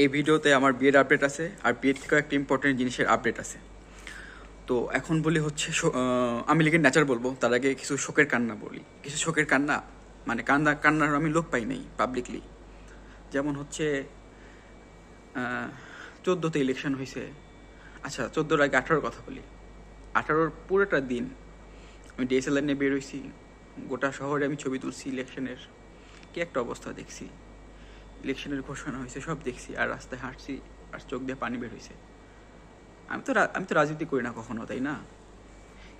এই ভিডিওতে আমার বিয়ের আপডেট আছে, আর বিয়ের থেকেও একটা ইম্পর্টেন্ট জিনিসের আপডেট আছে। তো এখন বলি হচ্ছে আমি লিখে নেচার বলব, তার আগে কিছু শোকের কান্না বলি। কিছু শোকের কান্না মানে কান্না কান্নার আমি লোক পাই নাই পাবলিকলি যেমন হচ্ছে চোদ্দোতে ইলেকশন হয়েছে। আচ্ছা চোদ্দোর আগে আঠারোর কথা বলি। আঠারোর পুরোটা দিন আমি ডিএসএলআর নিয়ে বের হয়েছি। গোটা শহরে আমি ছবি তুলছি ইলেকশনের কি একটা অবস্থা দেখছি। ইলেকশনের ঘোষণা হয়েছে, সব দেখছি, আর রাস্তায় হাঁটছি, আর চোখ দিয়ে পানি বের হয়েছে। আমি তো আমি তো রাজনীতি করি না কখনো, তাই না?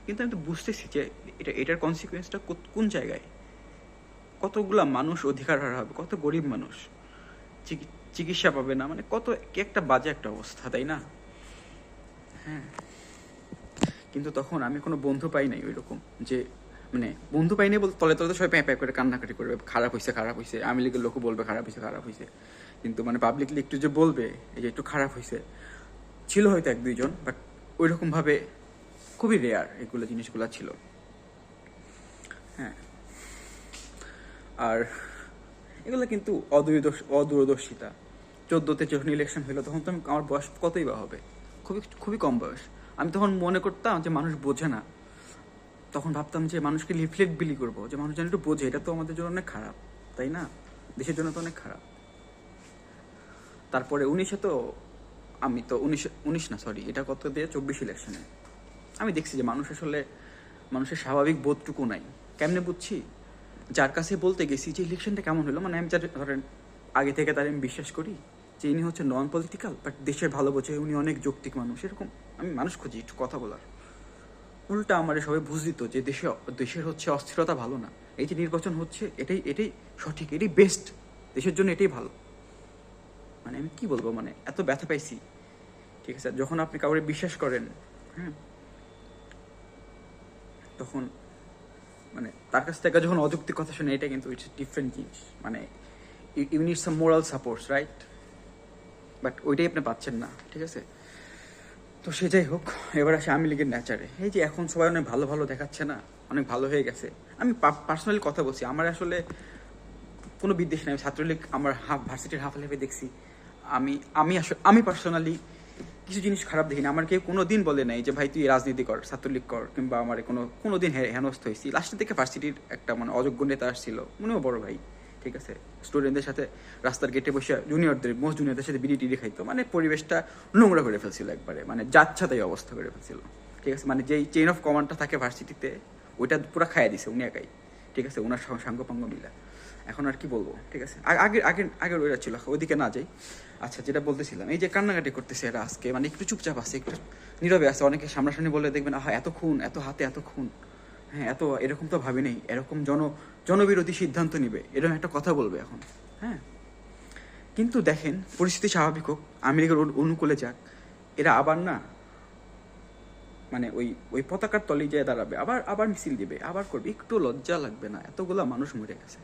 কিন্তু আমি তো বুঝতেছি যে এটা, এটার কনসিকুয়েন্সটা কোন জায়গায়? কতগুলা মানুষ অধিকার হারা হবে, কত গরিব মানুষ চিকি- চিকিৎসা পাবে না মানে কত একটা বাজে একটা অবস্থা, তাই না? হ্যাঁ। কিন্তু তখন আমি কোনো বন্ধু পাই নাই ওইরকম যে মানে বন্ধু পাইনি বলতে তলে তলে তো সবাই প্যাঁ প্যাঁ করে কান্নাকাটি করবে। খারাপ হয়েছে খারাপ হয়েছে আমি লিগের লোকও বলবে খারাপ হয়েছে খারাপ হয়েছে কিন্তু মানে পাবলিকলি একটু যে বলবে, এই যে একটু খারাপ হয়েছে ছিল হয়তো এক দুইজন বাট ওই রকম ভাবে খুবই রেয়ার এগুলো জিনিসগুলো ছিল। হ্যাঁ। আর এগুলো কিন্তু অদূরদর্শ অদূরদর্শিতা। চোদ্দোতে যখন ইলেকশন হলো তখন তো আমার বয়স কতই বা হবে? খুবই খুবই কম বয়স। আমি তখন মনে করতাম যে মানুষ বোঝে না। তখন ভাবতাম যে মানুষকে লিফলেট বিলি করব, যে মানুষ যেন একটু বোঝে, এটা তো আমাদের জন্য অনেক খারাপ, তাই না? দেশের জন্য তো অনেক খারাপ। তারপরে উনিশে তো, আমি তো উনিশ উনিশ না সরি এটা কত দিয়ে? চব্বিশ ইলেকশনে আমি দেখছি যে মানুষ আসলে, মানুষের স্বাভাবিক বোধটুকু নাই। কেমনে বুঝছি? যার কাছে বলতে গেছি যে ইলেকশনটা কেমন হলো মানে আমি যার ধরেন, আগে থেকে তার আমি বিশ্বাস করি যে ইনি হচ্ছে নন পলিটিক্যাল বাট দেশের ভালো বোঝে, উনি অনেক যৌক্তিক মানুষ, এরকম আমি মানুষ খুঁজি, একটু কথা বলার। উল্টা আমার সবাই বুঝ দিত যে দেশে দেশের হচ্ছে অস্থিরতা ভালো না। এই যে নির্বাচন হচ্ছে, এটাই এটাই সঠিক, এটাই বেস্ট দেশের জন্য এটাই ভালো। মানে আমি কি বলব মানে এত ব্যথা পাইছি। ঠিক আছে, যখন আপনি কাউকে বিশ্বাস করেন হ্যাঁ তখন মানে তার কাছ থেকে যখন অযৌক্তিক কথা শুনে, এটা কিন্তু ইটস ডিফারেন্ট জিনিস। মানে you need some moral supports right but ওইটাই আপনি পাচ্ছেন না, ঠিক আছে? তো সে যাই হোক, এবার আসে আমি লিগের নেচারে। এই যে এখন সবাই অনেক ভালো ভালো দেখাচ্ছে না, অনেক ভালো হয়ে গেছে। আমি পার্সোনালি কথা বলছি, আমার আসলে কোনো বিদ্বেষ নেই। ছাত্রলীগ, আমার হাফ ভার্সিটির হাফ লাইফে দেখছি। আমি আমি আসলে, আমি পার্সোনালি কিছু জিনিস খারাপ দেখিনি। আমার কেউ কোনো দিন বলে নাই যে, ভাই, তুই রাজনীতি কর, ছাত্রলীগ কর, কিংবা আমার কোনো কোনো দিন হেনস্থ হয়েছি। লাস্টের দিকে ভার্সিটির একটা মানে অযোগ্য নেতা আসছিল মনেও বড় ভাই। ঠিক আছে? স্টুডেন্টদের সাথে রাস্তার গেটে বসে জুনিয়রদের মোস্ট জুনিয়রদের সাথে বিড়ি টিড়ি খাইতো মানে পরিবেশটা নোংরা করে ফেলছিল একবারে। মানে যাচ্ছাতাই অবস্থা করে ফেলছিল। ঠিক আছে? মানে যেই চেইন অফ কমান্ডটা থাকে ভার্সিটিতে ওইটা পুরো খাইয়া দিছে উনি একাই। ঠিক আছে? ওনার সঙ্গ- সাঙ্গপাঙ্গ মিলা এখন আর কি বলব? ঠিক আছে? আ- আগের আগের আগের ওইটা ছিল। ওইদিকে না যাই। আচ্ছা যেটা বলতেছিলাম, এই যে কান্নাকাটি করতেছে এরা আজকে মানে একটু চুপচাপ আছে, একটু নীরবে আছে। অনেকে সামনাসামনি বলে দেখবেন, আহা, এত খুন, এত হাতে এত খুন। হ্যাঁ এত এরকম তো ভাবি নেই। এরকম জন, জনবিরোধী সিদ্ধান্ত নিবে। এরকম একটা কথা বলবে এখন। হ্যাঁ? কিন্তু দেখেন, পরিস্থিতি স্বাভাবিক হোক, আমেরিকার অনুকূলে যাক। এরা আবার না মানে ওই ওই পতাকার তলে যেয়ে দাঁড়াবে। আবার আবার মিছিল দিবে, আবার করবে। একটু লজ্জা লাগবে না, এতগুলা মানুষ মরে গেছে।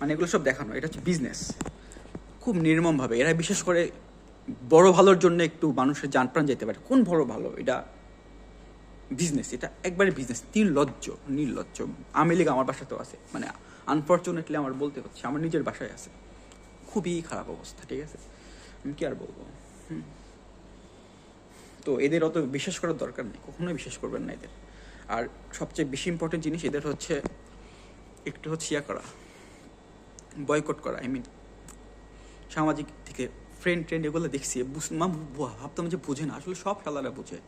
মানে এগুলো সব দেখানো, এটা হচ্ছে বিজনেস খুব নির্মমভাবে। এরা বিশেষ করে বড় ভালোর জন্য একটু মানুষের যান প্রাণ যেতে পারে। কোন বড় ভালো? এটা বিজনেস এটা একবারে বিজনেস নির্লজ্জ নির্লজ্জ। আমি লীগ আমার বাসাতেও আছে। মানে আনফর্চুনেটলি আমার বলতে হচ্ছে, আমার নিজের বাসায় আছে। খুবই খারাপ অবস্থা, ঠিক আছে? আমি কি আর বলব। তো এদের অত বিশ্বাস করার দরকার নেই, কখনোই বিশ্বাস করবেন না এদের। আর সবচেয়ে বেশি ইম্পর্টেন্ট জিনিস এদের হচ্ছে, একটু হচ্ছে ইয়া করা বয়কট করা আই মিন সামাজিক থেকে ফ্রেন্ড ট্রেন্ড এগুলো দেখছি ভাবতাম যে বুঝে না, আসলে সব খেলারা বুঝে,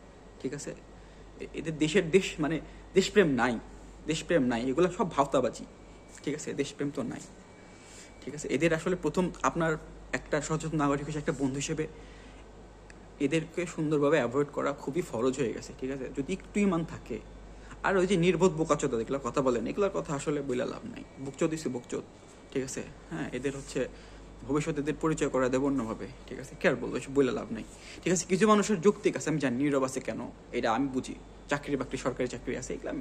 ঠিক আছে? এদের দেশের দেশ মানে দেশপ্রেম নাই দেশপ্রেম নাই, এগুলো সব ভাওতাবাজি, ঠিক আছে? দেশপ্রেম তো নাই, ঠিক আছে? এদের আসলে প্রথম আপনার একটা সচেতন নাগরিক হিসেবে, একটা বন্ধু হিসেবে, এদেরকে সুন্দরভাবে অ্যাভয়েড করা খুবই ফরজ হয়ে গেছে, ঠিক আছে? যদি একটু ইমান থাকে, আর ওই যে নির্বোধ বোকাচোদা এগুলো কথা বলেন, এগুলোর কথা আসলে বলে লাভ নাই, বুকচোদ ইসে বুকচোদ, ঠিক আছে? হ্যাঁ এদের হচ্ছে ভবিষ্যতে এদের পরিচয় করা দেবো অন্যভাবে। ঠিক আছে? কে আর বলব এসব বলে লাভ নাই। ঠিক আছে? কিছু মানুষের যৌক্তিক আছে, আমি জানি, নীরব আছে কেন? এটা আমি বুঝি। চাকরি বাকরি, সরকারি চাকরি আছে, এগুলো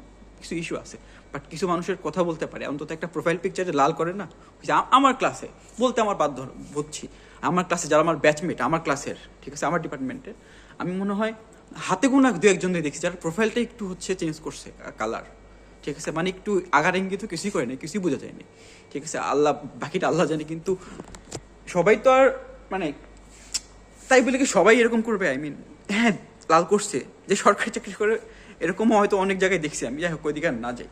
কিছু ইস্যু আছে। বাট কিছু মানুষের কথা বলতে পারে। অন্তত একটা প্রোফাইল পিকচারে লাল করে না? যে আমার ক্লাসে বলতে আমার বাধ্য বুঝছি। আমার ক্লাসে যারা আমার ব্যাচমেট আমার ক্লাসের ঠিক আছে? আমার ডিপার্টমেন্টের আমি মনে হয় হাতে গোনা দু একজন দেখছি, যার প্রোফাইলটা একটু হচ্ছে চেঞ্জ করছে কালার ঠিক আছে? মানে একটু আগার ইঙ্গিত কিছুই করে না কিছুই বোঝা যায়নি। ঠিক আছে? আল্লাহ বাকিটা আল্লাহ জানে, কিন্তু সবাই তো আর মানে তাই বলে কি সবাই এরকম করবে? আই মিন হ্যাঁ লাল করছে। যে সরকারি চাকরি করে এরকমও হয়তো অনেক জায়গায় দেখছি আমি। যাই হোক, ওইদিকে আর না যাই।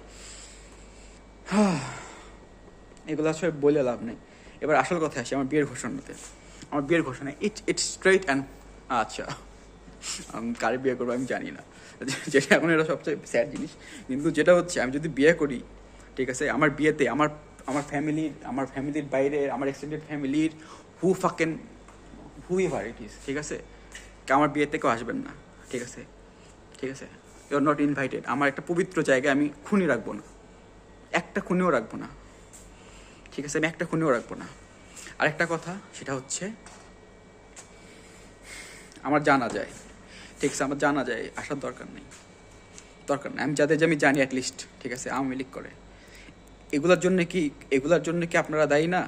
এগুলো আসলে বলে লাভ নেই। এবার আসল কথা আসি, আমার বিয়ের ঘোষণাতে আমার বিয়ের ঘোষণা ইট ইটস স্ট্রেট অ্যান্ড আচ্ছা কারে বিয়ে করব আমি জানি না। যেটা এখন এটা সবচেয়ে স্যাড জিনিস। কিন্তু যেটা হচ্ছে, আমি যদি বিয়ে করি, ঠিক আছে, আমার বিয়েতে আমার আমার ফ্যামিলির আমার ফ্যামিলির বাইরে, আমার এক্সটেন্ডেড ফ্যামিলির হু ফাকেন হু এভার ইট ইস ঠিক আছে? আমার বিয়েতে কেউ আসবেন না, ঠিক আছে? ঠিক আছে? ইউ আর নট ইনভাইটেড আমার একটা পবিত্র জায়গায় আমি খুনি রাখব না। একটা খুনিও রাখব না। ঠিক আছে? আমি একটা খুনিও রাখব না। আরেকটা কথা, সেটা হচ্ছে, আমার জানা যায়, ঠিক আছে? আমার জানা যায়, আসার দরকার নেই। দরকার নেই। আমি যাদের যে আমি জানি অ্যাটলিস্ট ঠিক আছে? আওয়ামী লীগ করে। এগুলার জন্য কি, এগুলার জন্য কি আপনারা দায়ী না?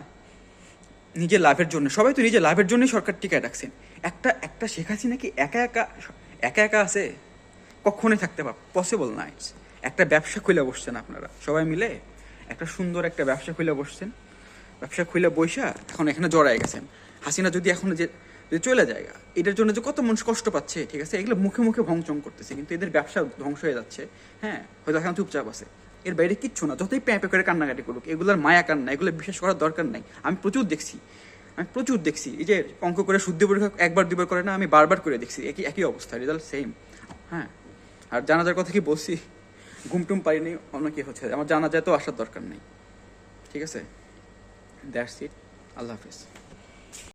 নিজের লাভের জন্য। সবাই তো নিজের লাভের জন্যই সরকার টিকায় রাখছেন। একটা একটা শেখ হাসিনা কি একা একা একা একা আছে? কখনোই থাকতে পার পসিবল না একটা ব্যবসা খুলে বসছেন আপনারা, সবাই মিলে। একটা সুন্দর একটা ব্যবসা খুলে বসছেন। ব্যবসা খুলে বৈশা এখন এখানে জড়ায় গেছেন। হাসিনা যদি এখন যে যদি চলে যায় এটার জন্য যে কত মানুষ কষ্ট পাচ্ছে, ঠিক আছে? এগুলো মুখে মুখে ভংচং করতেছে, কিন্তু এদের ব্যবসা ধ্বংস হয়ে যাচ্ছে। হ্যাঁ হয়তো এখন চুপচাপ আছে। এর বাইরে কিচ্ছু না। যতই প্যাঁপে করে কান্নাকাটি করুক, এগুলোর মায়া কান্না এগুলো বিশ্বাস করার দরকার নাই। আমি প্রচুর দেখছি। আমি প্রচুর দেখছি। এই যে অঙ্ক করে শুদ্ধি পরীক্ষা একবার দুবার করে না, আমি বারবার করে দেখছি। একই একই অবস্থা রেজাল্ট সেম হ্যাঁ। আর জানাজার কথা কি বলছি? ঘুমটুম পারিনি, অন্য কি হচ্ছে? আমার জানা যায় তো আসার দরকার নেই। ঠিক আছে? দ্যাটস ইট আল্লাহ হাফিজ।